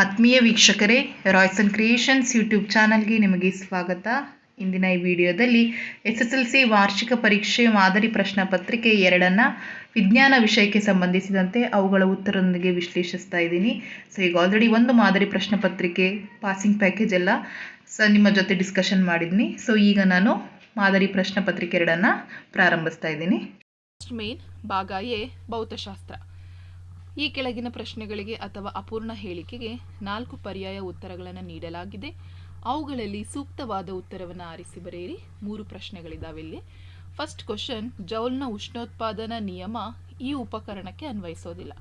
ಆತ್ಮೀಯ ವೀಕ್ಷಕರೇ Royson creations YouTube ಚಾನಲ್ಗೆ ನಿಮಗೆ ಸ್ವಾಗತ. ಇಂದಿನ ಈ ವಿಡಿಯೋದಲ್ಲಿ ಎಸ್ ಎಸ್ ಎಲ್ ಸಿ ವಾರ್ಷಿಕ ಪರೀಕ್ಷೆ ಮಾದರಿ ಪ್ರಶ್ನೆ ಪತ್ರಿಕೆ ಎರಡನ್ನು ವಿಜ್ಞಾನ ವಿಷಯಕ್ಕೆ ಸಂಬಂಧಿಸಿದಂತೆ ಅವುಗಳ ಉತ್ತರದೊಂದಿಗೆ ವಿಶ್ಲೇಷಿಸ್ತಾ ಇದ್ದೀನಿ. ಸೊ ಈಗ ಆಲ್ರೆಡಿ ಒಂದು ಮಾದರಿ ಪ್ರಶ್ನೆ ಪತ್ರಿಕೆ ಪಾಸಿಂಗ್ ಪ್ಯಾಕೇಜ್ ಎಲ್ಲ ಸ ನಿಮ್ಮ ಜೊತೆ ಡಿಸ್ಕಷನ್ ಮಾಡಿದ್ದೀನಿ ಸೊ ಈಗ ನಾನು ಮಾದರಿ ಪ್ರಶ್ನೆ ಪತ್ರಿಕೆ ಎರಡನ್ನು ಪ್ರಾರಂಭಿಸ್ತಾ ಇದ್ದೀನಿ. ಮೇನ್ ಭಾಗ ಎ ಭೌತಶಾಸ್ತ್ರ ಈ ಕೆಳಗಿನ ಪ್ರಶ್ನೆಗಳಿಗೆ ಅಥವಾ ಅಪೂರ್ಣ ಹೇಳಿಕೆಗೆ ನಾಲ್ಕು ಪರ್ಯಾಯ ಉತ್ತರಗಳನ್ನು ನೀಡಲಾಗಿದೆ. ಅವುಗಳಲ್ಲಿ ಸೂಕ್ತವಾದ ಉತ್ತರವನ್ನು ಆರಿಸಿ ಬರೆಯಿರಿ. ಮೂರು ಪ್ರಶ್ನೆಗಳಿದಾವೆ ಇಲ್ಲಿ. ಫಸ್ಟ್ ಕ್ವಶನ್ ಜೌಲ್ನ ಉಷ್ಣೋತ್ಪಾದನಾ ನಿಯಮ ಈ ಉಪಕರಣಕ್ಕೆ ಅನ್ವಯಿಸೋದಿಲ್ಲ.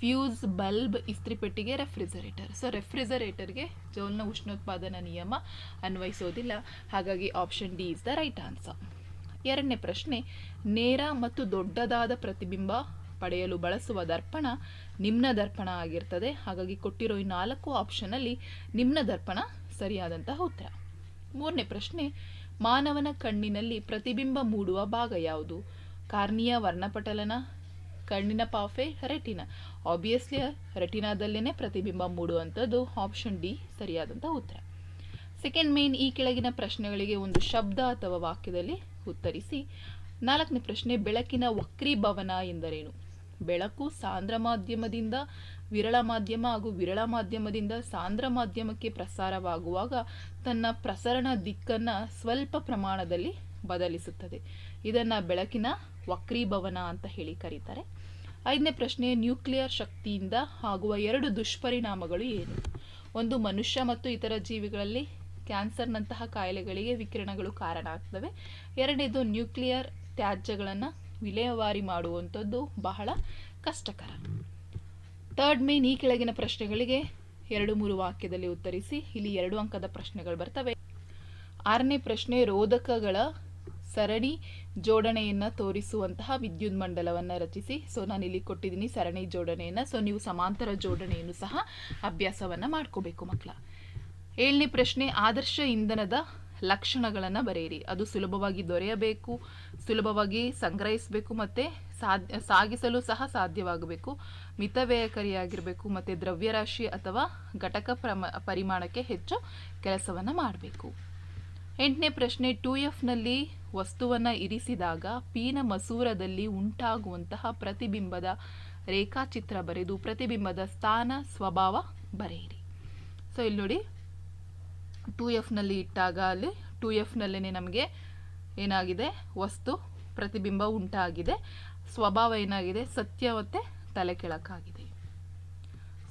ಫ್ಯೂಸ್ ಬಲ್ಬ್ ಇಸ್ತ್ರಿಪೆಟ್ಟಿಗೆ ರೆಫ್ರಿಜರೇಟರ್ ಸೊ ರೆಫ್ರಿಜರೇಟರ್ಗೆ ಜೌಲ್ನ ಉಷ್ಣೋತ್ಪಾದನಾ ನಿಯಮ ಅನ್ವಯಿಸೋದಿಲ್ಲ. ಹಾಗಾಗಿ option D is the right answer ಎರಡನೇ ಪ್ರಶ್ನೆ, ನೇರ ಮತ್ತು ದೊಡ್ಡದಾದ ಪ್ರತಿಬಿಂಬ ಪಡೆಯಲು ಬಳಸುವ ದರ್ಪಣ ನಿಮ್ನ ದರ್ಪಣ ಆಗಿರ್ತದೆ. ಹಾಗಾಗಿ ಕೊಟ್ಟಿರೋ ಈ ನಾಲ್ಕು ಆಪ್ಷನಲ್ಲಿ ನಿಮ್ನ ದರ್ಪಣ ಸರಿಯಾದಂತಹ ಉತ್ತರ. ಮೂರನೇ ಪ್ರಶ್ನೆ, ಮಾನವನ ಕಣ್ಣಿನಲ್ಲಿ ಪ್ರತಿಬಿಂಬ ಮೂಡುವ ಭಾಗ ಯಾವುದು? ಕಾರ್ನಿಯ, ವರ್ಣಪಟಲನ, ಕಣ್ಣಿನ ಪಾಫೆ, ರೆಟಿನ? ಆಬ್ವಿಯಸ್ಲಿ ರೆಟಿನಾದಲ್ಲೇನೆ ಪ್ರತಿಬಿಂಬ ಮೂಡುವಂಥದ್ದು ಆಪ್ಷನ್ ಡಿ ಸರಿಯಾದಂಥ ಉತ್ತರ. ಸೆಕೆಂಡ್ ಮೇನ್ ಈ ಕೆಳಗಿನ ಪ್ರಶ್ನೆಗಳಿಗೆ ಒಂದು ಶಬ್ದ ಅಥವಾ ವಾಕ್ಯದಲ್ಲಿ ಉತ್ತರಿಸಿ. ನಾಲ್ಕನೇ ಪ್ರಶ್ನೆ, ಬೆಳಕಿನ ವಕ್ರೀಭವನ ಎಂದರೇನು? ಬೆಳಕು ಸಾಂದ್ರ ಮಾಧ್ಯಮದಿಂದ ವಿರಳ ಮಾಧ್ಯಮ ಹಾಗೂ ವಿರಳ ಮಾಧ್ಯಮದಿಂದ ಸಾಂದ್ರ ಮಾಧ್ಯಮಕ್ಕೆ ಪ್ರಸಾರವಾಗುವಾಗ ತನ್ನ ಪ್ರಸರಣ ದಿಕ್ಕನ್ನು ಸ್ವಲ್ಪ ಪ್ರಮಾಣದಲ್ಲಿ ಬದಲಿಸುತ್ತದೆ. ಇದನ್ನು ಬೆಳಕಿನ ವಕ್ರೀಭವನ ಅಂತ ಹೇಳಿ ಕರೀತಾರೆ. ಐದನೇ ಪ್ರಶ್ನೆ, ನ್ಯೂಕ್ಲಿಯರ್ ಶಕ್ತಿಯಿಂದ ಆಗುವ ಎರಡು ದುಷ್ಪರಿಣಾಮಗಳು ಏನು? ಒಂದು ಮನುಷ್ಯ ಮತ್ತು ಇತರ ಜೀವಿಗಳಲ್ಲಿ ಕ್ಯಾನ್ಸರ್ನಂತಹ ಕಾಯಿಲೆಗಳಿಗೆ ವಿಕಿರಣಗಳು ಕಾರಣ ಆಗ್ತವೆ. ಎರಡನೇದು ನ್ಯೂಕ್ಲಿಯರ್ ತ್ಯಾಜ್ಯಗಳನ್ನು ವಿಲೇವಾರಿ ಮಾಡುವಂಥದ್ದು ಬಹಳ ಕಷ್ಟಕರ. ಥರ್ಡ್ ಮೇನ್ ಈ ಕೆಳಗಿನ ಪ್ರಶ್ನೆಗಳಿಗೆ ಎರಡು ಮೂರು ವಾಕ್ಯದಲ್ಲಿ ಉತ್ತರಿಸಿ, ಇಲ್ಲಿ ಎರಡು ಅಂಕದ ಪ್ರಶ್ನೆಗಳು ಬರ್ತವೆ. ಆರನೇ ಪ್ರಶ್ನೆ, ರೋಧಕಗಳ ಸರಣಿ ಜೋಡಣೆಯನ್ನು ತೋರಿಸುವಂತಹ ವಿದ್ಯುತ್ ಮಂಡಲವನ್ನು ರಚಿಸಿ. ಸೊ ನಾನು ಇಲ್ಲಿ ಕೊಟ್ಟಿದ್ದೀನಿ ಸರಣಿ ಜೋಡಣೆಯನ್ನು. ಸೊ ನೀವು ಸಮಾಂತರ ಜೋಡಣೆಯನ್ನು ಸಹ ಅಭ್ಯಾಸವನ್ನು ಮಾಡ್ಕೋಬೇಕು ಮಕ್ಕಳ ಏಳನೇ ಪ್ರಶ್ನೆ, ಆದರ್ಶ ಇಂಧನದ ಲಕ್ಷಣಗಳನ್ನು ಬರೆಯಿರಿ. ಅದು ಸುಲಭವಾಗಿ ದೊರೆಯಬೇಕು, ಸುಲಭವಾಗಿ ಸಂಗ್ರಹಿಸಬೇಕು ಮತ್ತು ಸಾಧ್ಯ, ಸಾಗಿಸಲು ಸಹ ಸಾಧ್ಯವಾಗಬೇಕು. ಮಿತವ್ಯಯಕಾರಿಯಾಗಿರಬೇಕು ಮತ್ತು ದ್ರವ್ಯರಾಶಿ ಅಥವಾ ಘಟಕ ಪ್ರಮ, ಪರಿಮಾಣಕ್ಕೆ ಹೆಚ್ಚು ಕೆಲಸವನ್ನು ಮಾಡಬೇಕು. ಎಂಟನೇ ಪ್ರಶ್ನೆ, ಟು ಎಫ್ನಲ್ಲಿ ವಸ್ತುವನ್ನು ಇರಿಸಿದಾಗ ಪೀನ ಮಸೂರದಲ್ಲಿ ಉಂಟಾಗುವಂತಹ ಪ್ರತಿಬಿಂಬದ ರೇಖಾಚಿತ್ರ ಬರೆದು ಪ್ರತಿಬಿಂಬದ ಸ್ಥಾನ, ಸ್ವಭಾವ ಬರೆಯಿರಿ. ಸೊ ಇಲ್ಲಿ ನೋಡಿ ಟು ಎಫ್ನಲ್ಲಿ ಇಟ್ಟಾಗ ಅಲ್ಲಿ ಟು ಎಫ್ನಲ್ಲೇ ನಮಗೆ ಏನಾಗಿದೆ? ವಸ್ತು ಪ್ರತಿಬಿಂಬ ಉಂಟಾಗಿದೆ. ಸ್ವಭಾವ ಏನಾಗಿದೆ? ಸತ್ಯ ಮತ್ತು ತಲೆ ಕೆಳಕಾಗಿದೆ.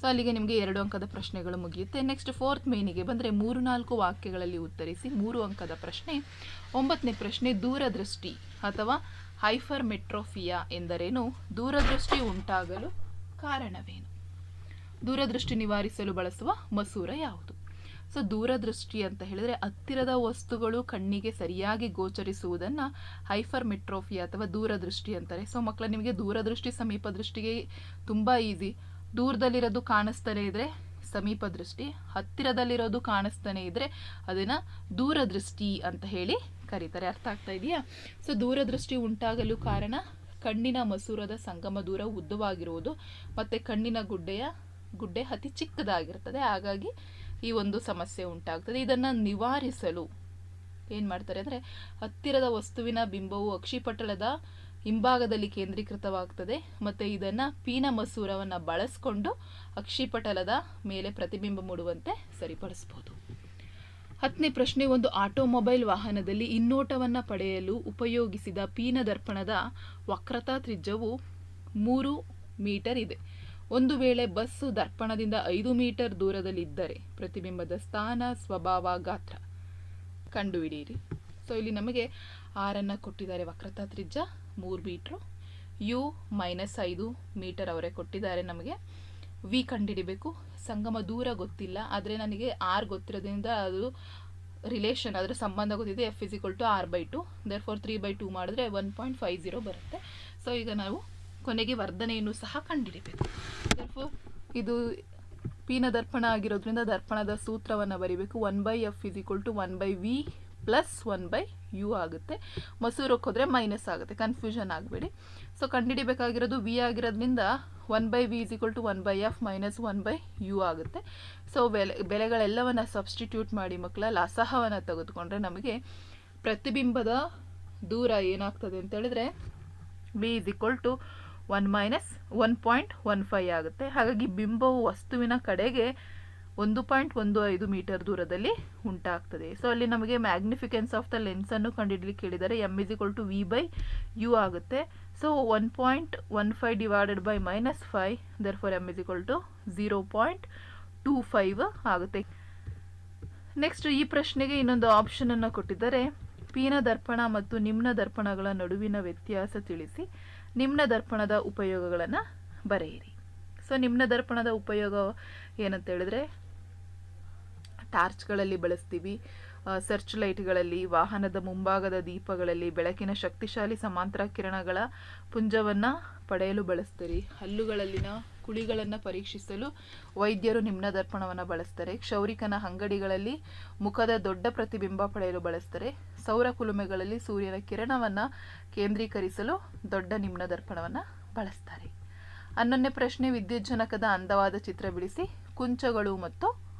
ಸೊ ಅಲ್ಲಿಗೆ ನಿಮಗೆ ಎರಡು ಅಂಕದ ಪ್ರಶ್ನೆಗಳು ಮುಗಿಯುತ್ತೆ. ನೆಕ್ಸ್ಟ್ ಫೋರ್ತ್ ಮೇನಿಗೆ ಬಂದರೆ ಮೂರು ನಾಲ್ಕು ವಾಕ್ಯಗಳಲ್ಲಿ ಉತ್ತರಿಸಿ ಮೂರು ಅಂಕದ ಪ್ರಶ್ನೆ. ಒಂಬತ್ತನೇ ಪ್ರಶ್ನೆ, ದೂರದೃಷ್ಟಿ ಅಥವಾ ಹೈಫರ್ ಮೆಟ್ರೋಫಿಯಾ ಎಂದರೇನು? ದೂರದೃಷ್ಟಿ ಉಂಟಾಗಲು ಕಾರಣವೇನು? ದೂರದೃಷ್ಟಿ ನಿವಾರಿಸಲು ಬಳಸುವ ಮಸೂರ ಯಾವುದು? ಸೊ ದೂರದೃಷ್ಟಿ ಅಂತ ಹೇಳಿದರೆ ಹತ್ತಿರದ ವಸ್ತುಗಳು ಕಣ್ಣಿಗೆ ಸರಿಯಾಗಿ ಗೋಚರಿಸುವುದನ್ನು ಹೈಫರ್ ಮೆಟ್ರೋಫಿ ಅಥವಾ ದೂರದೃಷ್ಟಿ ಅಂತಾರೆ. ಸೊ ಮಕ್ಕಳ ನಿಮಗೆ ದೂರದೃಷ್ಟಿ ಸಮೀಪ ದೃಷ್ಟಿಗೆ ತುಂಬ ಈಸಿ. ದೂರದಲ್ಲಿರೋದು ಕಾಣಿಸ್ತಾನೆ ಇದ್ರೆ ಸಮೀಪ ದೃಷ್ಟಿ ಹತ್ತಿರದಲ್ಲಿರೋದು ಕಾಣಿಸ್ತಾನೆ ಇದ್ರೆ ಅದನ್ನು ದೂರದೃಷ್ಟಿ ಅಂತ ಹೇಳಿ ಕರೀತಾರೆ. ಅರ್ಥ ಆಗ್ತಾ ಇದೆಯಾ? ಸೊ ದೂರದೃಷ್ಟಿ ಉಂಟಾಗಲು ಕಾರಣ ಕಣ್ಣಿನ ಮಸೂರದ ಸಂಗಮ ದೂರ ಉದ್ದವಾಗಿರುವುದು, ಮತ್ತು ಕಣ್ಣಿನ ಗುಡ್ಡೆಯ ಗುಡ್ಡೆ ಅತಿ ಚಿಕ್ಕದಾಗಿರ್ತದೆ. ಹಾಗಾಗಿ ಈ ಒಂದು ಸಮಸ್ಯೆ ಉಂಟಾಗ್ತದೆ. ಇದನ್ನು ನಿವಾರಿಸಲು ಏನು ಮಾಡ್ತಾರೆ ಅಂದರೆ ಹತ್ತಿರದ ವಸ್ತುವಿನ ಬಿಂಬವು ಅಕ್ಷಿಪಟಲದ ಹಿಂಭಾಗದಲ್ಲಿ ಕೇಂದ್ರೀಕೃತವಾಗ್ತದೆ. ಮತ್ತು ಇದನ್ನು ಪೀನ ಮಸೂರವನ್ನು ಬಳಸ್ಕೊಂಡು ಅಕ್ಷಿಪಟಲದ ಮೇಲೆ ಪ್ರತಿಬಿಂಬ ಮೂಡುವಂತೆ ಸರಿಪಡಿಸ್ಬೋದು. ಹತ್ತನೇ ಪ್ರಶ್ನೆ, ಒಂದು ಆಟೋಮೊಬೈಲ್ ವಾಹನದಲ್ಲಿ ಇನ್ನೋಟವನ್ನು ಪಡೆಯಲು ಉಪಯೋಗಿಸಿದ ಪೀನ ದರ್ಪಣದ ವಕ್ರತಾ ತ್ರಿಜ್ಯವು ಮೂರು ಮೀಟರ್ ಇದೆ. ಒಂದು ವೇಳೆ ಬಸ್ಸು ದರ್ಪಣದಿಂದ ಐದು ಮೀಟರ್ ದೂರದಲ್ಲಿದ್ದರೆ ಪ್ರತಿಬಿಂಬದ ಸ್ಥಾನ ಸ್ವಭಾವ ಗಾತ್ರ ಕಂಡುಹಿಡಿಯಿರಿ. ಸೊ ಇಲ್ಲಿ ನಮಗೆ ಆರನ್ನು ಕೊಟ್ಟಿದ್ದಾರೆ ವಕ್ರತಾ ತ್ರಿಜ್ಯ, ಮೂರು ಮೀಟ್ರು. ಯು ಮೈನಸ್ ಐದು ಮೀಟರ್ ಅವರೇ ಕೊಟ್ಟಿದ್ದಾರೆ ನಮಗೆ. ವಿ ಕಂಡುಹಿಡಿಬೇಕು. ಸಂಗಮ ದೂರ ಗೊತ್ತಿಲ್ಲ, ಆದರೆ ನನಗೆ ಆರ್ ಗೊತ್ತಿರೋದ್ರಿಂದ ಅದು ರಿಲೇಷನ್ ಅದರ ಸಂಬಂಧ ಗೊತ್ತಿದೆ. F is equal to R by two therefore three by two ಮಾಡಿದ್ರೆ ಒನ್ ಪಾಯಿಂಟ್ ಫೈವ್ ಜೀರೋ ಬರುತ್ತೆ. ಸೊ ಈಗ ನಾವು ಕೊನೆಗೆ ವರ್ಧನೆಯನ್ನು ಸಹ ಕಂಡುಹಿಡಿಬೇಕು. ಇದು ಪೀನ ದರ್ಪಣ ಆಗಿರೋದ್ರಿಂದ ದರ್ಪಣದ ಸೂತ್ರವನ್ನು ಬರಿಬೇಕು. One by F is equal to one by V plus one by U ಆಗುತ್ತೆ. ಮಸೂರಕ್ಕೆ ಹೋದರೆ ಮೈನಸ್ ಆಗುತ್ತೆ. ಕನ್ಫ್ಯೂಷನ್ ಆಗಬೇಡಿ. ಸೊ ಕಂಡುಹಿಡಿಬೇಕಾಗಿರೋದು ವಿ ಆಗಿರೋದ್ರಿಂದ one by V is equal to one by F minus one by U ಆಗುತ್ತೆ. ಸೊ ಬೆಲೆ, ಬೆಲೆಗಳೆಲ್ಲವನ್ನು ಸಬ್ಸ್ಟಿಟ್ಯೂಟ್ ಮಾಡಿ ಮಕ್ಕಳ ಅಸಹವನ್ನು ತೆಗೆದುಕೊಂಡ್ರೆ ನಮಗೆ ಪ್ರತಿಬಿಂಬದ ದೂರ ಏನಾಗ್ತದೆ ಅಂತೇಳಿದ್ರೆ V is equal to one minus one point one five ಆಗುತ್ತೆ. ಹಾಗಾಗಿ ಬಿಂಬವು ವಸ್ತುವಿನ ಕಡೆಗೆ ಒಂದು ಪಾಯಿಂಟ್ ಒಂದು ಐದು ಮೀಟರ್ ದೂರದಲ್ಲಿ ಉಂಟಾಗ್ತದೆ. ಸೊ ಅಲ್ಲಿ ನಮಗೆ ಮ್ಯಾಗ್ನಿಫಿಕೆನ್ಸ್ ಆಫ್ ದ ಲೆನ್ಸನ್ನು ಕಂಡುಹಿಡಲಿಕ್ಕೆ ಕೇಳಿದರೆ M is equal to V by U ಆಗುತ್ತೆ. So one point one five divided by minus five therefore M is equal to zero point two five ಆಗುತ್ತೆ. ನೆಕ್ಸ್ಟ್ ಈ ಪ್ರಶ್ನೆಗೆ ಇನ್ನೊಂದು ಆಪ್ಷನನ್ನು ಕೊಟ್ಟಿದ್ದಾರೆ ಪೀನ ದರ್ಪಣ ಮತ್ತು ನಿಮ್ನ ದರ್ಪಣಗಳ ನಡುವಿನ ವ್ಯತ್ಯಾಸ ತಿಳಿಸಿ. ನಿಮ್ನ ದರ್ಪಣದ ಉಪಯೋಗಗಳನ್ನು ಬರೆಯಿರಿ. ಸೊ ನಿಮ್ನ ದರ್ಪಣದ ಉಪಯೋಗ ಏನಂತ ಹೇಳಿದ್ರೆ ಟಾರ್ಚ್ಗಳಲ್ಲಿ ಬಳಸ್ತೀವಿ. ಸರ್ಚ್ ಲೈಟ್ಗಳಲ್ಲಿ, ವಾಹನದ ಮುಂಭಾಗದ ದೀಪಗಳಲ್ಲಿ, ಬೆಳಕಿನ ಶಕ್ತಿಶಾಲಿ ಸಮಾಂತರ ಕಿರಣಗಳ ಪುಂಜವನ್ನು ಪಡೆಯಲು ಬಳಸ್ತೀರಿ. ಹಲ್ಲುಗಳಲ್ಲಿನ ಕುಳಿಗಳನ್ನು ಪರೀಕ್ಷಿಸಲು ವೈದ್ಯರು ನಿಮ್ನ ದರ್ಪಣವನ್ನು ಬಳಸ್ತಾರೆ. ಕ್ಷೌರಿಕನ ಅಂಗಡಿಗಳಲ್ಲಿ ಮುಖದ ದೊಡ್ಡ ಪ್ರತಿಬಿಂಬ ಪಡೆಯಲು ಬಳಸ್ತಾರೆ. ಸೌರ ಕುಲುಮೆಗಳಲ್ಲಿ ಸೂರ್ಯನ ಕಿರಣವನ್ನು ಕೇಂದ್ರೀಕರಿಸಲು ದೊಡ್ಡ ನಿಮ್ನ ದರ್ಪಣವನ್ನು ಬಳಸ್ತಾರೆ. ಹನ್ನೊಂದನೇ ಪ್ರಶ್ನೆ, ವಿದ್ಯುಜ್ಜನಕದ ಅಂದವಾದ ಚಿತ್ರ ಬಿಡಿಸಿ, ಕುಂಚಗಳು ಮತ್ತು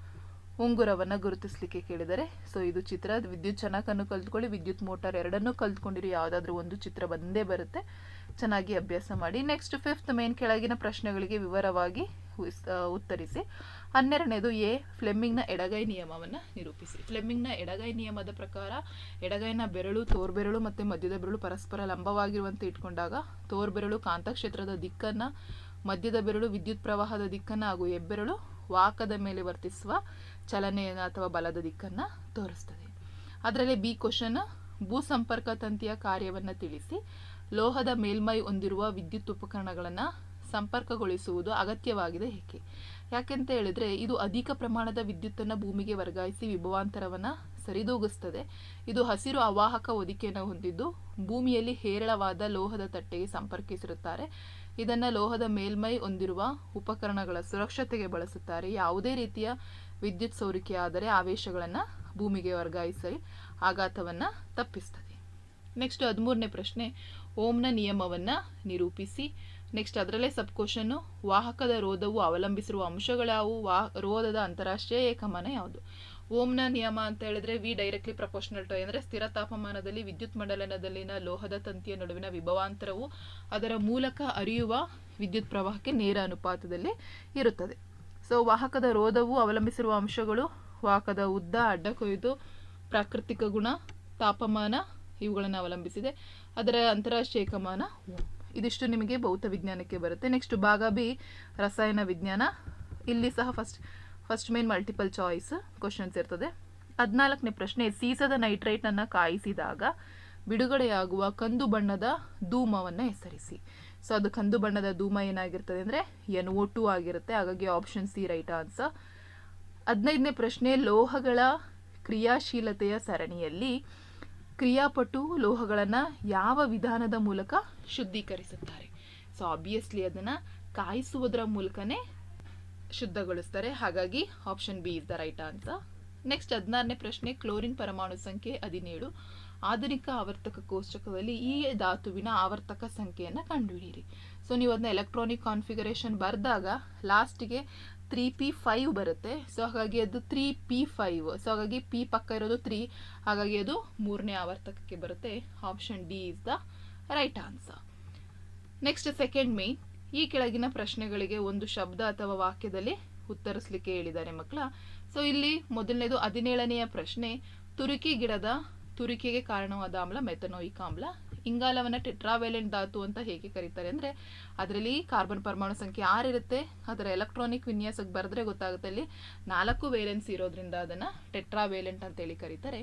ಉಂಗುರವನ್ನು ಗುರುತಿಸಲಿಕ್ಕೆ ಕೇಳಿದರೆ, ಸೊ, ಇದು ಚಿತ್ರ. ವಿದ್ಯುತ್ ಚನಕನ್ನು ಕಲ್ತ್ಕೊಳ್ಳಿ. ವಿದ್ಯುತ್ ಮೋಟಾರ್ ಎರಡನ್ನೂ ಕಲ್ತ್ಕೊಂಡಿರಿ. ಯಾವುದಾದ್ರೂ ಒಂದು ಚಿತ್ರ ಬಂದೇ ಬರುತ್ತೆ. ಚೆನ್ನಾಗಿ ಅಭ್ಯಾಸ ಮಾಡಿ. ನೆಕ್ಸ್ಟ್ ಫಿಫ್ತ್ ಮೇನ್ ಕೆಳಗಿನ ಪ್ರಶ್ನೆಗಳಿಗೆ ವಿವರವಾಗಿ ಉತ್ತರಿಸಿ. ಹನ್ನೆರಡನೇದು ಎ, ಫ್ಲೆಮ್ಮಿಂಗ್ನ ಎಡಗೈ ನಿಯಮವನ್ನು ನಿರೂಪಿಸಿ. ಫ್ಲೆಮ್ಮಿಂಗ್ನ ಎಡಗೈ ನಿಯಮದ ಪ್ರಕಾರ, ಎಡಗೈನ ಬೆರಳು, ತೋರ್ಬೆರಳು ಮತ್ತು ಮಧ್ಯದ ಬೆರಳು ಪರಸ್ಪರ ಲಂಬವಾಗಿರುವಂತೆ ಇಟ್ಕೊಂಡಾಗ, ತೋರ್ಬೆರಳು ಕಾಂತಕ್ಷೇತ್ರದ ದಿಕ್ಕನ್ನು, ಮಧ್ಯದ ಬೆರಳು ವಿದ್ಯುತ್ ಪ್ರವಾಹದ ದಿಕ್ಕನ್ನು ಹಾಗೂ ಹೆಬ್ಬೆರಳು ವಾಕದ ಮೇಲೆ ವರ್ತಿಸುವ ಚಲನೆಯನ್ನು ಅಥವಾ ಬಲದ ದಿಕ್ಕನ್ನು ತೋರಿಸ್ತದೆ. ಅದರಲ್ಲಿ ಬಿ ಕ್ವಶನ್ ಭೂ ಸಂಪರ್ಕ ತಂತಿಯ ಕಾರ್ಯವನ್ನು ತಿಳಿಸಿ, ಲೋಹದ ಮೇಲ್ಮೈ ಹೊಂದಿರುವ ವಿದ್ಯುತ್ ಉಪಕರಣಗಳನ್ನು ಸಂಪರ್ಕಗೊಳಿಸುವುದು ಅಗತ್ಯವಾಗಿದೆ ಏಕೆ? ಯಾಕೆಂತ ಹೇಳಿದ್ರೆ, ಇದು ಅಧಿಕ ಪ್ರಮಾಣದ ವಿದ್ಯುತ್ತನ್ನು ಭೂಮಿಗೆ ವರ್ಗಾಯಿಸಿ ವಿಭವಾಂತರವನ್ನು ಸರಿದೂಗಿಸ್ತದೆ. ಇದು ಹಸಿರು ಅವಾಹಕ ಹೊದಿಕೆಯನ್ನು ಹೊಂದಿದ್ದು, ಭೂಮಿಯಲ್ಲಿ ಹೇರಳವಾದ ಲೋಹದ ತಟ್ಟೆಗೆ ಸಂಪರ್ಕಿಸಿರುತ್ತಾರೆ. ಇದನ್ನು ಲೋಹದ ಮೇಲ್ಮೈ ಹೊಂದಿರುವ ಉಪಕರಣಗಳ ಸುರಕ್ಷತೆಗೆ ಬಳಸುತ್ತಾರೆ. ಯಾವುದೇ ರೀತಿಯ ವಿದ್ಯುತ್ ಸೋರಿಕೆ ಆದರೆ ಆವೇಶಗಳನ್ನು ಭೂಮಿಗೆ ವರ್ಗಾಯಿಸಿ ಆಘಾತವನ್ನು ತಪ್ಪಿಸ್ತದೆ. ನೆಕ್ಸ್ಟ್ ಹದಿಮೂರನೇ ಪ್ರಶ್ನೆ, ಓಮ್ನ ನಿಯಮವನ್ನು ನಿರೂಪಿಸಿ. ನೆಕ್ಸ್ಟ್ ಅದರಲ್ಲೇ ಸಬ್ ಕ್ವಶನ್ನು ವಾಹಕದ ರೋಧವು ಅವಲಂಬಿಸಿರುವ ಅಂಶಗಳ್ಯಾವು ವಾ, ರೋಧದ ಅಂತಾರಾಷ್ಟ್ರೀಯ ಏಕಮಾನ ಯಾವುದು? ಓಮ್ನ ನಿಯಮ ಅಂತ ಹೇಳಿದ್ರೆ ವಿ ಡೈರೆಕ್ಟ್ಲಿ ಪ್ರಪೋರ್ಷನಲ್ ಟು ಅಂದರೆ ಸ್ಥಿರ ತಾಪಮಾನದಲ್ಲಿ, ವಿದ್ಯುತ್ ಮಂಡಲನದಲ್ಲಿನ ಲೋಹದ ತಂತಿಯ ನಡುವಿನ ವಿಭವಾಂತರವು ಅದರ ಮೂಲಕ ಅರಿಯುವ ವಿದ್ಯುತ್ ಪ್ರವಾಹಕ್ಕೆ ನೇರ ಅನುಪಾತದಲ್ಲಿ ಇರುತ್ತದೆ. ಸೊ ವಾಹಕದ ರೋಧವು ಅವಲಂಬಿಸಿರುವ ಅಂಶಗಳು, ವಾಹಕದ ಉದ್ದ, ಅಡ್ಡ ಕೊಯ್ದು ಪ್ರಾಕೃತಿಕ ಗುಣ, ತಾಪಮಾನ ಇವುಗಳನ್ನು ಅವಲಂಬಿಸಿದೆ. ಅದರ ಅಂತಾರಾಷ್ಟ್ರೀಯ ಏಕಮಾನ ಇದಿಷ್ಟು ನಿಮಗೆ ಭೌತ ವಿಜ್ಞಾನಕ್ಕೆ ಬರುತ್ತೆ. ನೆಕ್ಸ್ಟ್ ಭಾಗ ಬಿ ರಸಾಯನ ವಿಜ್ಞಾನ. ಇಲ್ಲಿ ಸಹ first first main multiple choice questions ಇರ್ತದೆ. ಹದಿನಾಲ್ಕನೇ ಪ್ರಶ್ನೆ, ಸೀಸದ ನೈಟ್ರೈಟನ್ನು ಕಾಯಿಸಿದಾಗ ಬಿಡುಗಡೆಯಾಗುವ ಕಂದು ಬಣ್ಣದ ಧೂಮವನ್ನು ಹೆಸರಿಸಿ. ಸೊ ಅದು ಕಂದು ಬಣ್ಣದ ಧೂಮ ಏನಾಗಿರ್ತದೆ ಅಂದರೆ ಎನ್ ಓ ಟು ಆಗಿರುತ್ತೆ. ಹಾಗಾಗಿ ಆಪ್ಷನ್ ಸಿ ರೈಟ್ ಆನ್ಸರ್ ಹದಿನೈದನೇ ಪ್ರಶ್ನೆ, ಲೋಹಗಳ ಕ್ರಿಯಾಶೀಲತೆಯ ಸರಣಿಯಲ್ಲಿ ಕ್ರಿಯಾಪಟು ಲೋಹಗಳನ್ನು ಯಾವ ವಿಧಾನದ ಮೂಲಕ ಶುದ್ಧೀಕರಿಸುತ್ತಾರೆ? ಸೊ ಆಬ್ವಿಯಸ್ಲಿ ಅದನ್ನು ಕಾಯಿಸುವುದರ ಮೂಲಕನೇ ಶುದ್ಧಗೊಳಿಸ್ತಾರೆ. ಹಾಗಾಗಿ option B is the right answer next ಹದಿನಾರನೇ ಪ್ರಶ್ನೆ ಕ್ಲೋರಿನ್ ಪರಮಾಣು ಸಂಖ್ಯೆ ಹದಿನೇಳು. ಆಧುನಿಕ ಆವರ್ತಕ ಕೋಷ್ಟಕದಲ್ಲಿ ಈ ಧಾತುವಿನ ಆವರ್ತಕ ಸಂಖ್ಯೆಯನ್ನು ಕಂಡುಹಿಡಿಯಿರಿ. ಸೊ ನೀವು ಅದನ್ನ ಎಲೆಕ್ಟ್ರಾನಿಕ್ ಕಾನ್ಫಿಗರೇಷನ್ ಬರೆದಾಗ ಲಾಸ್ಟಿಗೆ ತ್ರೀ ಪಿ ಫೈವ್ ಬರುತ್ತೆ. ಸೊ ಹಾಗಾಗಿ ಅದು ತ್ರೀ ಪಿ ಫೈವ್ ಸೊ ಹಾಗಾಗಿ ಪಿ ಪಕ್ಕ ಇರೋದು ತ್ರೀ ಹಾಗಾಗಿ ಅದು ಮೂರನೇ ಆವರ್ತಕಕ್ಕೆ ಬರುತ್ತೆ. Option D is the right answer next second main ಈ ಕೆಳಗಿನ ಪ್ರಶ್ನೆಗಳಿಗೆ ಒಂದು ಶಬ್ದ ಅಥವಾ ವಾಕ್ಯದಲ್ಲಿ ಉತ್ತರಿಸಲಿಕ್ಕೆ ಹೇಳಿದ್ದಾರೆ ಮಕ್ಕಳ. ಸೊ ಇಲ್ಲಿ ಮೊದಲನೇದು ಹದಿನೇಳನೆಯ ಪ್ರಶ್ನೆ. ತುರುಕಿ ಗಿಡದ ತುರಿಕೆಗೆ ಕಾರಣವಾದ ಆಮ್ಲ, ಮೆಥನೋಯಿಕ್ ಆಮ್ಲ. ಇಂಗಾಲವನ್ನು ಟೆಟ್ರಾವೆಲೆಂಟ್ ಧಾತು ಅಂತ ಹೇಗೆ ಕರೀತಾರೆ ಅಂದರೆ ಅದರಲ್ಲಿ ಕಾರ್ಬನ್ ಪರಮಾಣು ಸಂಖ್ಯೆ ಆರು ಇರುತ್ತೆ. ಅದರ ಎಲೆಕ್ಟ್ರಾನಿಕ್ ವಿನ್ಯಾಸಕ್ಕೆ ಬರೆದ್ರೆ ಗೊತ್ತಾಗುತ್ತೆ ಅಲ್ಲಿ ನಾಲ್ಕು ವೇಲೆನ್ಸ್ ಇರೋದ್ರಿಂದ ಅದನ್ನು ಟೆಟ್ರಾವೇಲೆಂಟ್ ಅಂತೇಳಿ ಕರೀತಾರೆ.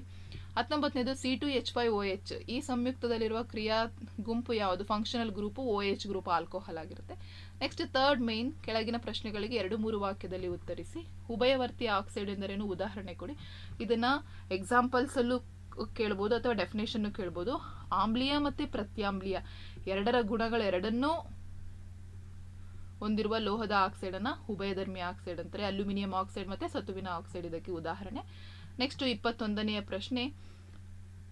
ಹತ್ತೊಂಬತ್ತನೇದು C two H five O H. ಈ ಸಂಯುಕ್ತದಲ್ಲಿರುವ ಕ್ರಿಯಾ ಗುಂಪು ಯಾವುದು? Functional group O H group alcohol ಆಗಿರುತ್ತೆ. ನೆಕ್ಸ್ಟ್ ಥರ್ಡ್ ಮೇನ್ ಕೆಳಗಿನ ಪ್ರಶ್ನೆಗಳಿಗೆ ಎರಡು ಮೂರು ವಾಕ್ಯದಲ್ಲಿ ಉತ್ತರಿಸಿ. ಉಭಯವರ್ತಿ ಆಕ್ಸೈಡ್ ಎಂದರೇನು? ಉದಾಹರಣೆ ಕೊಡಿ. ಇದನ್ನು ಎಕ್ಸಾಂಪಲ್ಸಲ್ಲೂ ಕೇಳ್ಬೋದು ಅಥವಾ ಡೆಫಿನೇಷನ್ನು ಕೇಳ್ಬೋದು. ಆಮ್ಲೀಯ ಮತ್ತು ಪ್ರತ್ಯಾಮ್ಲೀಯ ಎರಡರ ಗುಣಗಳು ಎರಡನ್ನೂ ಹೊಂದಿರುವ ಲೋಹದ ಆಕ್ಸೈಡನ್ನು ಉಭಯಧರ್ಮಿ ಆಕ್ಸೈಡ್ ಅಂತಾರೆ. ಅಲ್ಯೂಮಿನಿಯಂ ಆಕ್ಸೈಡ್ ಮತ್ತು ಸತುವಿನ ಆಕ್ಸೈಡ್ ಇದಕ್ಕೆ ಉದಾಹರಣೆ. ನೆಕ್ಸ್ಟ್ ಇಪ್ಪತ್ತೊಂದನೆಯ ಪ್ರಶ್ನೆ.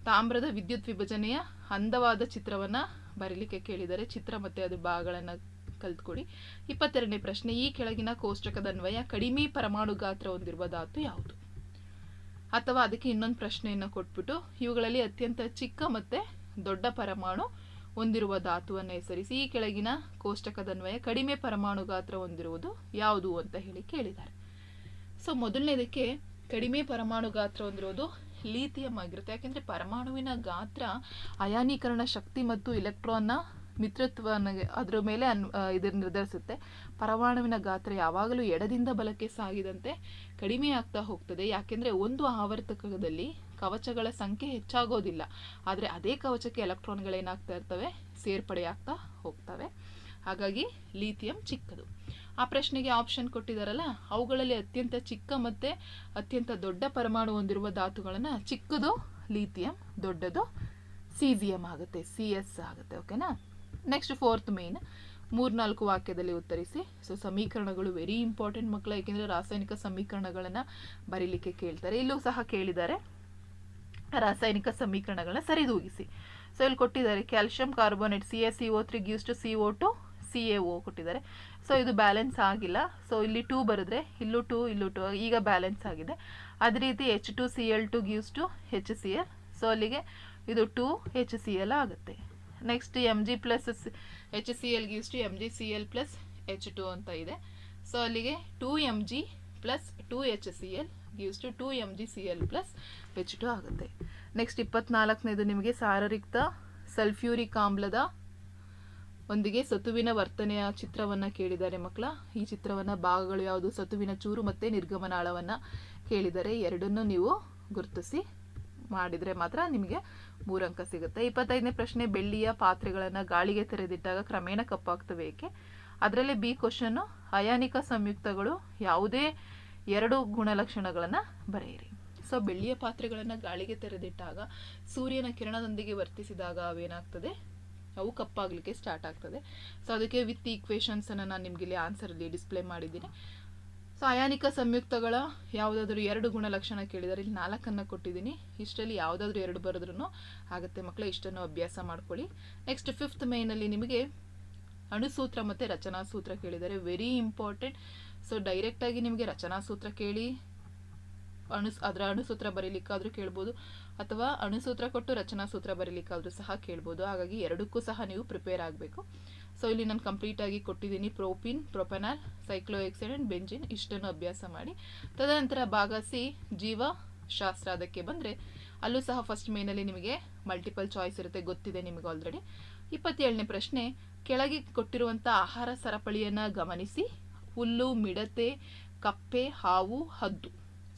ತಾಮ್ರದ ವಿದ್ಯುತ್ ವಿಭಜನೆಯ ಅಂದವಾದ ಚಿತ್ರವನ್ನು ಬರೀಲಿಕ್ಕೆ ಕೇಳಿದರೆ ಚಿತ್ರ ಮತ್ತು ಅದು ಭಾಗಗಳನ್ನು ಕಲ್ತ್ಕೊಡಿ ಇಪ್ಪತ್ತೆರಡನೇ ಪ್ರಶ್ನೆ, ಈ ಕೆಳಗಿನ ಕೋಷ್ಟಕದನ್ವಯ ಕಡಿಮೆ ಪರಮಾಣು ಗಾತ್ರ ಹೊಂದಿರುವ ಧಾತು ಯಾವುದು? ಅಥವಾ ಅದಕ್ಕೆ ಇನ್ನೊಂದು ಪ್ರಶ್ನೆಯನ್ನು ಕೊಟ್ಬಿಟ್ಟು ಇವುಗಳಲ್ಲಿ ಅತ್ಯಂತ ಚಿಕ್ಕ ಮತ್ತು ದೊಡ್ಡ ಪರಮಾಣು ಹೊಂದಿರುವ ಧಾತುವನ್ನು ಹೆಸರಿಸಿ, ಈ ಕೆಳಗಿನ ಕೋಷ್ಟಕದನ್ವಯ ಕಡಿಮೆ ಪರಮಾಣು ಗಾತ್ರ ಹೊಂದಿರುವುದು ಯಾವುದು ಅಂತ ಹೇಳಿ ಕೇಳಿದ್ದಾರೆ. ಸೊ ಮೊದಲನೇದಕ್ಕೆ ಕಡಿಮೆ ಪರಮಾಣು ಗಾತ್ರ ಹೊಂದಿರೋದು ಲೀಥಿಯಂ ಆಗಿರುತ್ತೆ. ಯಾಕೆಂದರೆ ಪರಮಾಣುವಿನ ಗಾತ್ರ ಅಯಾನೀಕರಣ ಶಕ್ತಿ ಮತ್ತು ಇಲೆಕ್ಟ್ರಾನ್ನ ಮಿತ್ರತ್ವನ ಅದರ ಮೇಲೆ ಅನ್ ಇದರ ನಿರ್ಧರಿಸುತ್ತೆ. ಪರಮಾಣುವಿನ ಗಾತ್ರ ಯಾವಾಗಲೂ ಎಡದಿಂದ ಬಲಕ್ಕೆ ಸಾಗಿದಂತೆ ಕಡಿಮೆ ಆಗ್ತಾ ಹೋಗ್ತದೆ. ಯಾಕೆಂದರೆ ಒಂದು ಆವರ್ತಕದಲ್ಲಿ ಕವಚಗಳ ಸಂಖ್ಯೆ ಹೆಚ್ಚಾಗೋದಿಲ್ಲ. ಆದರೆ ಅದೇ ಕವಚಕ್ಕೆ ಎಲೆಕ್ಟ್ರಾನ್ಗಳೇನಾಗ್ತಾ ಇರ್ತವೆ? ಸೇರ್ಪಡೆಯಾಗ್ತಾ ಹೋಗ್ತವೆ. ಹಾಗಾಗಿ ಲೀಥಿಯಂ ಚಿಕ್ಕದು. ಆ ಪ್ರಶ್ನೆಗೆ ಆಪ್ಷನ್ ಕೊಟ್ಟಿದ್ದಾರಲ್ಲ ಅವುಗಳಲ್ಲಿ ಅತ್ಯಂತ ಚಿಕ್ಕ ಮತ್ತು ಅತ್ಯಂತ ದೊಡ್ಡ ಪರಮಾಣು ಹೊಂದಿರುವ ಧಾತುಗಳನ್ನು ಚಿಕ್ಕದು ಲೀಥಿಯಂ, ದೊಡ್ಡದು ಸೀಸಿಯಂ ಆಗುತ್ತೆ, ಸಿ ಎಸ್ ಆಗುತ್ತೆ ಓಕೆನಾ ನೆಕ್ಸ್ಟ್ ಫೋರ್ತ್ ಮೇನ್ ಮೂರ್ನಾಲ್ಕು ವಾಕ್ಯದಲ್ಲಿ ಉತ್ತರಿಸಿ. ಸೊ ಸಮೀಕರಣಗಳು ವೆರಿ ಇಂಪಾರ್ಟೆಂಟ್ ಮಕ್ಕಳು ಯಾಕೆಂದ್ರೆ ರಾಸಾಯನಿಕ ಸಮೀಕರಣಗಳನ್ನು ಬರೀಲಿಕ್ಕೆ ಕೇಳ್ತಾರೆ. ಇಲ್ಲೂ ಸಹ ಕೇಳಿದ್ದಾರೆ. ರಾಸಾಯನಿಕ ಸಮೀಕರಣಗಳನ್ನ ಸರಿದೂಗಿಸಿ. ಸೊ ಇಲ್ಲಿ ಕೊಟ್ಟಿದ್ದಾರೆ calcium carbonate C S C O three gives two C O two C A O ಕೊಟ್ಟಿದ್ದಾರೆ. ಸೊ ಇದು ಬ್ಯಾಲೆನ್ಸ್ ಆಗಿಲ್ಲ. ಸೊ ಇಲ್ಲಿ ಟೂ ಬರೆದ್ರೆ, ಇಲ್ಲೂ ಟೂ ಇಲ್ಲೂ ಟೂ ಈಗ ಬ್ಯಾಲೆನ್ಸ್ ಆಗಿದೆ. ಅದೇ ರೀತಿ H two C L two gives two H C L so ಅಲ್ಲಿಗೆ ಇದು ಟೂ ಹೆಚ್ ಸಿ ಎಲ್ ಆಗುತ್ತೆ. Next M G plus H C L gives to M G C L plus H two ಅಂತ ಇದೆ. So ಅಲ್ಲಿಗೆ two M G plus two H C L gives to two M G C L plus H two ಆಗುತ್ತೆ. Next ಇಪ್ಪತ್ನಾಲ್ಕನೇದು ನಿಮಗೆ ಸಾರರಿಕ್ತ sulphuric ಆಮ್ಲದ ಒಂದಿಗೆ ಸತುವಿನ ವರ್ತನೆಯ ಚಿತ್ರವನ್ನ ಕೇಳಿದ್ದಾರೆ ಮಕ್ಕಳ. ಈ ಚಿತ್ರವನ್ನ ಭಾಗಗಳು ಯಾವುದು? ಸತುವಿನ ಚೂರು ಮತ್ತೆ ನಿರ್ಗಮನಾಳವನ್ನು ಕೇಳಿದ್ದಾರೆ ಎರಡನ್ನೂ ನೀವು ಗುರುತಿಸಿ. ಮಾಡಿದ್ರೆ ಮಾತ್ರ ನಿಮಗೆ ಮೂರಂಕ ಸಿಗುತ್ತೆ. ಇಪ್ಪತ್ತೈದನೇ ಪ್ರಶ್ನೆ, ಬೆಳ್ಳಿಯ ಪಾತ್ರೆಗಳನ್ನು ಗಾಳಿಗೆ ತೆರೆದಿಟ್ಟಾಗ ಕ್ರಮೇಣ ಕಪ್ಪಾಗ್ತವೆ ಏಕೆ? ಅದರಲ್ಲಿ ಬಿ ಕ್ವಶನ್ನು ಅಯಾನಿಕ ಸಂಯುಕ್ತಗಳು ಯಾವುದೇ ಎರಡು ಗುಣಲಕ್ಷಣಗಳನ್ನು ಬರೆಯಿರಿ. ಸೊ ಬೆಳ್ಳಿಯ ಪಾತ್ರೆಗಳನ್ನು ಗಾಳಿಗೆ ತೆರೆದಿಟ್ಟಾಗ ಸೂರ್ಯನ ಕಿರಣದೊಂದಿಗೆ ವರ್ತಿಸಿದಾಗ ಅವೇನಾಗ್ತದೆ? ಅವು ಕಪ್ಪಾಗಲಿಕ್ಕೆ ಸ್ಟಾರ್ಟ್ ಆಗ್ತದೆ. ಸೊ ಅದಕ್ಕೆ ವಿತ್ ಈಕ್ವೇಶನ್ಸ್ ಅನ್ನು ನಾನು ನಿಮಗೆ ಇಲ್ಲಿ ಆನ್ಸರಲ್ಲಿ ಡಿಸ್ಪ್ಲೇ ಮಾಡಿದ್ದೀನಿ. ಸೊ ಅಯಾನಿಕ ಸಂಯುಕ್ತಗಳ ಯಾವುದಾದ್ರೂ ಎರಡು ಗುಣಲಕ್ಷಣ ಕೇಳಿದರೆ ಇಲ್ಲಿ ನಾಲ್ಕನ್ನು ಕೊಟ್ಟಿದ್ದೀನಿ. ಇಷ್ಟರಲ್ಲಿ ಯಾವುದಾದ್ರೂ ಎರಡು ಬರೆದ್ರೂ ಆಗುತ್ತೆ. ಮಕ್ಕಳು, ಇಷ್ಟನ್ನು ಅಭ್ಯಾಸ ಮಾಡ್ಕೊಳ್ಳಿ. ನೆಕ್ಸ್ಟ್ ಫಿಫ್ತ್ ಮೇನಲ್ಲಿ ನಿಮಗೆ ಅಣುಸೂತ್ರ ಮತ್ತು ರಚನಾ ಸೂತ್ರ ಕೇಳಿದ್ದಾರೆ ವೆರಿ ಇಂಪಾರ್ಟೆಂಟ್ ಸೊ ಡೈರೆಕ್ಟಾಗಿ ನಿಮಗೆ ರಚನಾ ಸೂತ್ರ ಕೇಳಿ, ಅಣು, ಅದರ ಅಣುಸೂತ್ರ ಬರೀಲಿಕ್ಕಾದ್ರೂ ಕೇಳ್ಬೋದು. ಅಥವಾ ಅಣುಸೂತ್ರ ಕೊಟ್ಟು ರಚನಾ ಸೂತ್ರ ಬರೀಲಿಕ್ಕಾದ್ರೂ ಸಹ ಕೇಳ್ಬೋದು. ಹಾಗಾಗಿ ಎರಡಕ್ಕೂ ಸಹ ನೀವು ಪ್ರಿಪೇರ್ ಆಗಬೇಕು. ಸೊ ಇಲ್ಲಿ ನಾನು ಕಂಪ್ಲೀಟಾಗಿ ಕೊಟ್ಟಿದ್ದೀನಿ ಪ್ರೋಪಿನ್ ಪ್ರೊಪೆನಾಲ್ ಸೈಕ್ಲೋಎಕ್ಸೈಡ್ ಬೆಂಜಿನ್ ಇಷ್ಟನ್ನು ಅಭ್ಯಾಸ ಮಾಡಿ. ತದನಂತರ ಭಾಗ ಸಿ ಜೀವಶಾಸ್ತ್ರ ಅದಕ್ಕೆ ಬಂದರೆ, ಅಲ್ಲೂ ಸಹ ಫಸ್ಟ್ ಮೇನಲ್ಲಿ ನಿಮಗೆ ಮಲ್ಟಿಪಲ್ ಚಾಯ್ಸ್ ಇರುತ್ತೆ, ಗೊತ್ತಿದೆ ನಿಮಗೆ ಆಲ್ರೆಡಿ ಇಪ್ಪತ್ತೇಳನೇ ಪ್ರಶ್ನೆ, ಕೆಳಗೆ ಕೊಟ್ಟಿರುವಂಥ ಆಹಾರ ಸರಪಳಿಯನ್ನು ಗಮನಿಸಿ. ಹುಲ್ಲು, ಮಿಡತೆ, ಕಪ್ಪೆ, ಹಾವು, ಹದ್ದು.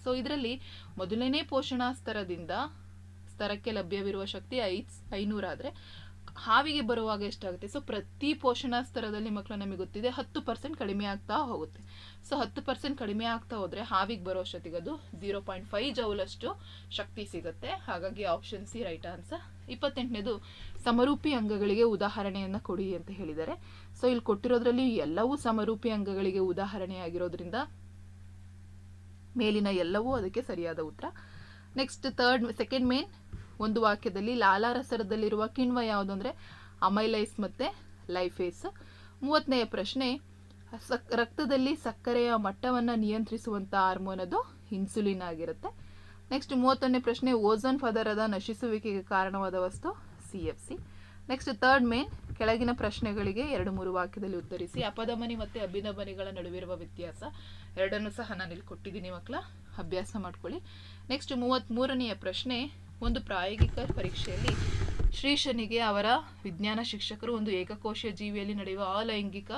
ಸೊ ಇದರಲ್ಲಿ ಮೊದಲನೇ ಪೋಷಣಾ ಸ್ತರದಿಂದ ಸ್ತರಕ್ಕೆ ಲಭ್ಯವಿರುವ ಶಕ್ತಿ ಐದು, ಐನೂರಾದರೆ ಹಾವಿಗೆ ಬರುವಾಗ ಎಷ್ಟಾಗುತ್ತೆ? ಸೊ ಪ್ರತಿ ಪೋಷಣಾ ಸ್ತರದಲ್ಲಿ ಮಕ್ಕಳು ನಮಗೆ ಗೊತ್ತಿದೆ ಹತ್ತು ಪರ್ಸೆಂಟ್ ಕಡಿಮೆ ಆಗ್ತಾ ಹೋಗುತ್ತೆ. ಸೊ ಹತ್ತು ಪರ್ಸೆಂಟ್ ಕಡಿಮೆ ಆಗ್ತಾ ಹೋದರೆ ಹಾವಿಗೆ ಬರೋ ಅಷ್ಟೊತ್ತಿಗೆ ಅದು ಝೀರೋ ಪಾಯಿಂಟ್ ಫೈವ್ ಜೌಲಷ್ಟು ಶಕ್ತಿ ಸಿಗುತ್ತೆ. ಹಾಗಾಗಿ ಆಪ್ಷನ್ ಸಿ ರೈಟ್ ಆನ್ಸರ್ ಇಪ್ಪತ್ತೆಂಟನೇದು, ಸಮರೂಪಿ ಅಂಗಗಳಿಗೆ ಉದಾಹರಣೆಯನ್ನು ಕೊಡಿ ಅಂತ ಹೇಳಿದ್ದಾರೆ. ಸೊ ಇಲ್ಲಿ ಕೊಟ್ಟಿರೋದ್ರಲ್ಲಿ ಎಲ್ಲವೂ ಸಮರೂಪಿ ಅಂಗಗಳಿಗೆ ಉದಾಹರಣೆ ಆಗಿರೋದ್ರಿಂದ ಮೇಲಿನ ಎಲ್ಲವೂ ಅದಕ್ಕೆ ಸರಿಯಾದ ಉತ್ತರ. ನೆಕ್ಸ್ಟ್ ಥರ್ಡ್ ಸೆಕೆಂಡ್ ಮೇನ್ ಒಂದು ವಾಕ್ಯದಲ್ಲಿ ಲಾಲಾರಸರದಲ್ಲಿರುವ ಕಿಣ್ವ ಯಾವುದು ಅಂದರೆ ಅಮೈಲೈಸ್ ಮತ್ತು ಲೈಫೇಸ್. ಮೂವತ್ತನೆಯ ಪ್ರಶ್ನೆ, ಸಕ್, ರಕ್ತದಲ್ಲಿ ಸಕ್ಕರೆಯ ಮಟ್ಟವನ್ನು ನಿಯಂತ್ರಿಸುವಂಥ ಹಾರ್ಮೋನ್ ಅದು ಇನ್ಸುಲಿನ್ ಆಗಿರುತ್ತೆ. ನೆಕ್ಸ್ಟ್ ಮೂವತ್ತೊಂದನೇ ಪ್ರಶ್ನೆ ಓಝೋನ್ ಪದರದ ನಶಿಸುವಿಕೆಗೆ ಕಾರಣವಾದ ವಸ್ತು C F C. Next third main, ಕೆಳಗಿನ ಪ್ರಶ್ನೆಗಳಿಗೆ ಎರಡು ಮೂರು ವಾಕ್ಯದಲ್ಲಿ ಉತ್ತರಿಸಿ. ಅಪಧಮನಿ ಮತ್ತು ಅಭಿನಮನಿಗಳ ನಡುವಿರುವ ವ್ಯತ್ಯಾಸ, ಎರಡನ್ನೂ ಸಹ ನಾನು ಇಲ್ಲಿ ಕೊಟ್ಟಿದ್ದೀನಿ ಮಕ್ಕಳ. ಅಭ್ಯಾಸ ಮಾಡ್ಕೊಳ್ಳಿ. ನೆಕ್ಸ್ಟ್ ಮೂವತ್ತ್ಮೂರನೆಯ ಪ್ರಶ್ನೆ ಒಂದು ಪ್ರಾಯೋಗಿಕ ಪರೀಕ್ಷೆಯಲ್ಲಿ ಶ್ರೀಶನಿಗೆ ಅವರ ವಿಜ್ಞಾನ ಶಿಕ್ಷಕರು ಒಂದು ಏಕಕೋಶ ಜೀವಿಯಲ್ಲಿ ನಡೆಯುವ ಅಲೈಂಗಿಕ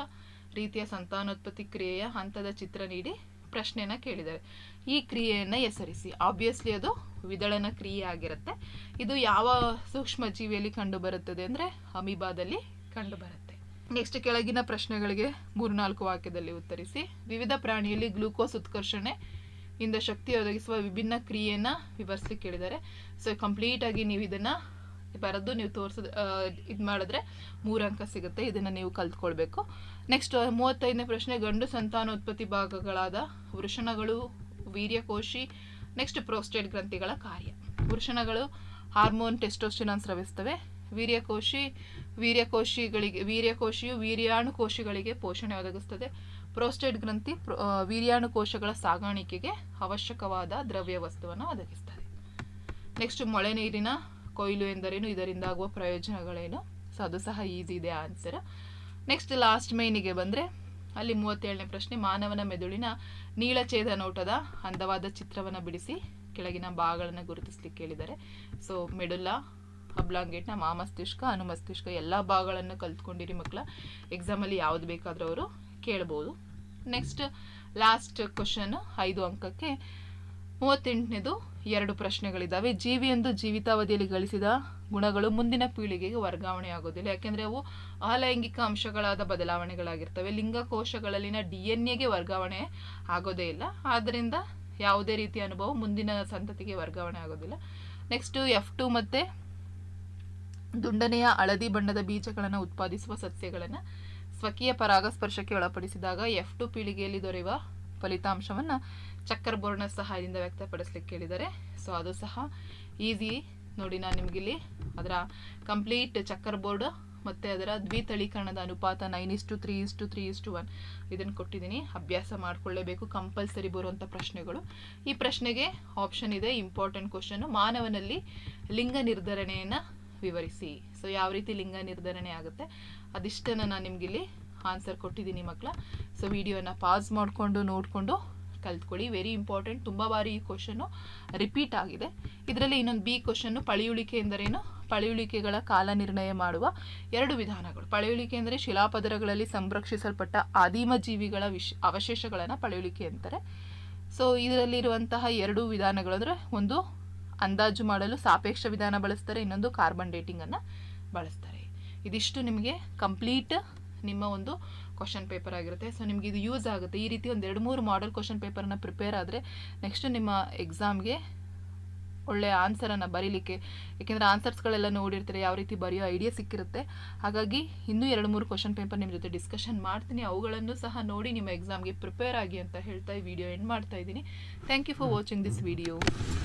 ರೀತಿಯ ಸಂತಾನೋತ್ಪತ್ತಿ ಕ್ರಿಯೆಯ ಹಂತದ ಚಿತ್ರ ನೀಡಿ ಪ್ರಶ್ನೆಯನ್ನು ಕೇಳಿದ್ದಾರೆ. ಈ ಕ್ರಿಯೆಯನ್ನು ಹೆಸರಿಸಿ. ಆಬ್ವಿಯಸ್ಲಿ ಅದು ವಿದಳನ ಕ್ರಿಯೆ ಆಗಿರುತ್ತೆ. ಇದು ಯಾವ ಸೂಕ್ಷ್ಮ ಜೀವಿಯಲ್ಲಿ ಕಂಡು ಬರುತ್ತದೆ ಅಂದರೆ ಅಮೀಬಾದಲ್ಲಿ ಕಂಡು ಬರುತ್ತೆ ನೆಕ್ಸ್ಟ್ ಕೆಳಗಿನ ಪ್ರಶ್ನೆಗಳಿಗೆ ಮೂರ್ನಾಲ್ಕು ವಾಕ್ಯದಲ್ಲಿ ಉತ್ತರಿಸಿ. ವಿವಿಧ ಪ್ರಾಣಿಯಲ್ಲಿ ಗ್ಲೂಕೋಸ್ ಉತ್ಕರ್ಷಣೆ ಇಂದ ಶಕ್ತಿ ಒದಗಿಸುವ ವಿಭಿನ್ನ ಕ್ರಿಯೆಯನ್ನು ವಿವರಿಸಿ ಕೇಳಿದ್ದಾರೆ. ಸೊ ಕಂಪ್ಲೀಟಾಗಿ ನೀವು ಇದನ್ನು ಬರೆದು ನೀವು ತೋರಿಸಿದ ಇದು ಮಾಡಿದ್ರೆ ಮೂರು ಅಂಕ ಸಿಗುತ್ತೆ. ಇದನ್ನು ನೀವು ಕಲ್ತ್ಕೊಳ್ಬೇಕು. ನೆಕ್ಸ್ಟ್ ಮೂವತ್ತೈದನೇ ಪ್ರಶ್ನೆ, ಗಂಡು ಸಂತಾನೋತ್ಪತ್ತಿ ಭಾಗಗಳಾದ ವೃಷಣಗಳು, ವೀರ್ಯಕೋಶಿ ನೆಕ್ಸ್ಟ್ ಪ್ರೋಸ್ಟೇಟ್ ಗ್ರಂಥಿಗಳ ಕಾರ್ಯ. ವೃಷಣಗಳು ಹಾರ್ಮೋನ್ ಟೆಸ್ಟೋಸ್ಟಿನಾನ್ ಸ್ರವಿಸ್ತವೆ. ವೀರ್ಯಕೋಶಿ, ವೀರ್ಯಕೋಶಿಗಳಿಗೆ, ವೀರ್ಯಕೋಶಿಯು ವೀರ್ಯಾಣು ಕೋಶಗಳಿಗೆ ಪೋಷಣೆ ಒದಗಿಸ್ತದೆ. ಪ್ರೋಸ್ಟೇಟ್ ಗ್ರಂಥಿ ವೀರ್ಯಾಣು ಕೋಶಗಳ ಸಾಗಾಣಿಕೆಗೆ ಅವಶ್ಯಕವಾದ ದ್ರವ್ಯ ವಸ್ತುವನ್ನು ಒದಗಿಸ್ತದೆ. ನೆಕ್ಸ್ಟ್ ಮಳೆ ನೀರಿನ ಕೊಯ್ಲು ಎಂದರೇನು? ಇದರಿಂದ ಆಗುವ ಪ್ರಯೋಜನಗಳೇನು? ಸೊ ಅದು ಸಹ ಈಸಿ ಇದೆ ಆನ್ಸರ್ ನೆಕ್ಸ್ಟ್ ಲಾಸ್ಟ್ ಮೈನಿಗೆ ಬಂದರೆ, ಅಲ್ಲಿ ಮೂವತ್ತೇಳನೇ ಪ್ರಶ್ನೆ, ಮಾನವನ ಮೆದುಳಿನ ನೀಳಛೇದ ನೋಟದ ಅಂದವಾದ ಚಿತ್ರವನ್ನು ಬಿಡಿಸಿ ಕೆಳಗಿನ ಭಾಗಗಳನ್ನು ಗುರುತಿಸ್ಲಿಕ್ಕೆ ಕೇಳಿದ್ದಾರೆ ಸೊ ಮೆಡುಲಾ ಅಬ್ಲಾಂಗೇಟ್ನ ಮಾಮಸ್ತಿಷ್ಕ, ಅನುಮಸ್ತಿಷ್ಕ, ಎಲ್ಲ ಭಾಗಗಳನ್ನು ಕಲ್ತ್ಕೊಂಡಿರಿ ಮಕ್ಕಳ. ಎಕ್ಸಾಮಲ್ಲಿ ಯಾವ್ದು ಬೇಕಾದರೂ ಅವರು ಕೇಳ್ಬೋದು. ನೆಕ್ಸ್ಟ್ ಲಾಸ್ಟ್ ಕ್ವಶನ್ ಐದು ಅಂಕಕ್ಕೆ ಮೂವತ್ತೆಂಟನೇದು ಎರಡು ಪ್ರಶ್ನೆಗಳಿದ್ದಾವೆ ಜೀವಿಯೊಂದು ಜೀವಿತಾವಧಿಯಲ್ಲಿ ಗಳಿಸಿದ ಗುಣಗಳು ಮುಂದಿನ ಪೀಳಿಗೆಗೆ ವರ್ಗಾವಣೆ ಆಗೋದಿಲ್ಲ ಯಾಕೆಂದರೆ ಅವು ಅಲೈಂಗಿಕ ಅಂಶಗಳಾದ ಬದಲಾವಣೆಗಳಾಗಿರ್ತವೆ. ಲಿಂಗಕೋಶಗಳಲ್ಲಿನ ಡಿ ಎನ್ ಎಗೆ ವರ್ಗಾವಣೆ ಆಗೋದೇ ಇಲ್ಲ. ಆದ್ದರಿಂದ ಯಾವುದೇ ರೀತಿಯ ಅನುಭವ ಮುಂದಿನ ಸಂತತಿಗೆ ವರ್ಗಾವಣೆ ಆಗೋದಿಲ್ಲ. ನೆಕ್ಸ್ಟ್ ಎಫ್ ಟು ಮತ್ತು ದುಂಡನೆಯ ಹಳದಿ ಬಣ್ಣದ ಬೀಜಗಳನ್ನು ಉತ್ಪಾದಿಸುವ ಸಸ್ಯಗಳನ್ನು ಸ್ವಕೀಯ ಪರಾಗಸ್ಪರ್ಶಕ್ಕೆ ಒಳಪಡಿಸಿದಾಗ ಎಫ್ ಟು ಪೀಳಿಗೆಯಲ್ಲಿ ದೊರೆಯುವ ಫಲಿತಾಂಶವನ್ನು ಚಕ್ಕರ್ ಬೋರ್ಡ್ನ ಸಹಾಯದಿಂದ ವ್ಯಕ್ತಪಡಿಸ್ಲಿಕ್ಕೆ ಕೇಳಿದ್ದಾರೆ ಸೊ ಅದು ಸಹ ಈಸಿ ನೋಡಿ ನಾನು ನಿಮಗಿಲ್ಲಿ. ಅದರ ಕಂಪ್ಲೀಟ್ ಚಕ್ಕರ್ ಬೋರ್ಡ್ ಮತ್ತು ಅದರ ದ್ವಿತಳೀಕರಣದ ಅನುಪಾತ nine is to three is to three is to one ಇದನ್ನು ಕೊಟ್ಟಿದ್ದೀನಿ. ಅಭ್ಯಾಸ ಮಾಡಿಕೊಳ್ಳೇಬೇಕು ಕಂಪಲ್ಸರಿ ಬರುವಂಥ ಪ್ರಶ್ನೆಗಳು. ಈ ಪ್ರಶ್ನೆಗೆ ಆಪ್ಷನ್ ಇದೆ ಇಂಪಾರ್ಟೆಂಟ್ ಕ್ವಶನ್ ಮಾನವನಲ್ಲಿ ಲಿಂಗ ನಿರ್ಧರಣೆಯನ್ನು ವಿವರಿಸಿ. ಸೊ ಯಾವ ರೀತಿ ಲಿಂಗ ನಿರ್ಧರಣೆ ಆಗುತ್ತೆ? ಅದಿಷ್ಟನ್ನು ನಾನು ನಿಮಗಿಲ್ಲಿ ಆನ್ಸರ್ ಕೊಟ್ಟಿದ್ದೀನಿ ಮಕ್ಕಳ ಸೊ ವಿಡಿಯೋನ ಪಾಸ್ ಮಾಡಿಕೊಂಡು, ನೋಡಿಕೊಂಡು ಕಲ್ತ್ಕೊಳ್ಳಿ. ವೆರಿ ಇಂಪಾರ್ಟೆಂಟ್ ತುಂಬ ಬಾರಿ ಈ ಕ್ವಶನ್ನು ರಿಪೀಟ್ ಆಗಿದೆ. ಇದರಲ್ಲಿ ಇನ್ನೊಂದು ಬಿ ಕ್ವಶನ್ನು ಪಳೆಯುಳಿಕೆ ಎಂದರೇನು? ಪಳೆಯುಳಿಕೆಗಳ ಕಾಲ ನಿರ್ಣಯ ಮಾಡುವ ಎರಡು ವಿಧಾನಗಳು. ಪಳೆಯುಳಿಕೆ ಅಂದರೆ ಶಿಲಾಪದರಗಳಲ್ಲಿ ಸಂರಕ್ಷಿಸಲ್ಪಟ್ಟ ಆದಿಮ ಜೀವಿಗಳ ವಿಶ್, ಅವಶೇಷಗಳನ್ನು ಪಳೆಯುಳಿಕೆ ಅಂತಾರೆ. ಸೊ ಇದರಲ್ಲಿರುವಂತಹ ಎರಡು ವಿಧಾನಗಳು ಅಂದರೆ ಒಂದು ಅಂದಾಜು ಮಾಡಲು ಸಾಪೇಕ್ಷ ವಿಧಾನ ಬಳಸ್ತಾರೆ, ಇನ್ನೊಂದು ಕಾರ್ಬನ್ ಡೇಟಿಂಗನ್ನು ಬಳಸ್ತಾರೆ. ಇದಿಷ್ಟು ನಿಮಗೆ ಕಂಪ್ಲೀಟ್ ನಿಮ್ಮ ಒಂದು ಕ್ವಶನ್ ಪೇಪರ್ ಆಗಿರುತ್ತೆ. ಸೊ ನಿಮಗೆ ಇದು ಯೂಸ್ ಆಗುತ್ತೆ. ಈ ರೀತಿ ಒಂದು ಎರಡು ಮೂರು ಮಾಡೆಲ್ ಕ್ವಶನ್ ಪೇಪರನ್ನು ಪ್ರಿಪೇರ್ ಆದರೆ ನೆಕ್ಸ್ಟ್ ನಿಮ್ಮ ಎಕ್ಸಾಮ್ಗೆ ಒಳ್ಳೆಯ ಆನ್ಸರನ್ನು ಬರೀಲಿಕ್ಕೆ ಏಕೆಂದರೆ ಆನ್ಸರ್ಸ್ಗಳೆಲ್ಲ ನೋಡಿರ್ತಾರೆ ಯಾವ ರೀತಿ ಬರೆಯೋ ಐಡಿಯಾ ಸಿಕ್ಕಿರುತ್ತೆ. ಹಾಗಾಗಿ ಇನ್ನೂ ಎರಡು ಮೂರು ಕ್ವಶನ್ ಪೇಪರ್ ನಿಮ್ಮ ಜೊತೆ ಡಿಸ್ಕಷನ್ ಮಾಡ್ತೀನಿ. ಅವುಗಳನ್ನು ಸಹ ನೋಡಿ ನಿಮ್ಮ ಎಕ್ಸಾಮ್ಗೆ ಪ್ರಿಪೇರ್ ಆಗಿ ಅಂತ ಹೇಳ್ತಾ ಈ ವಿಡಿಯೋ ಎಂಡ್ ಮಾಡ್ತಾ ಇದ್ದೀನಿ. Thank you for watching this video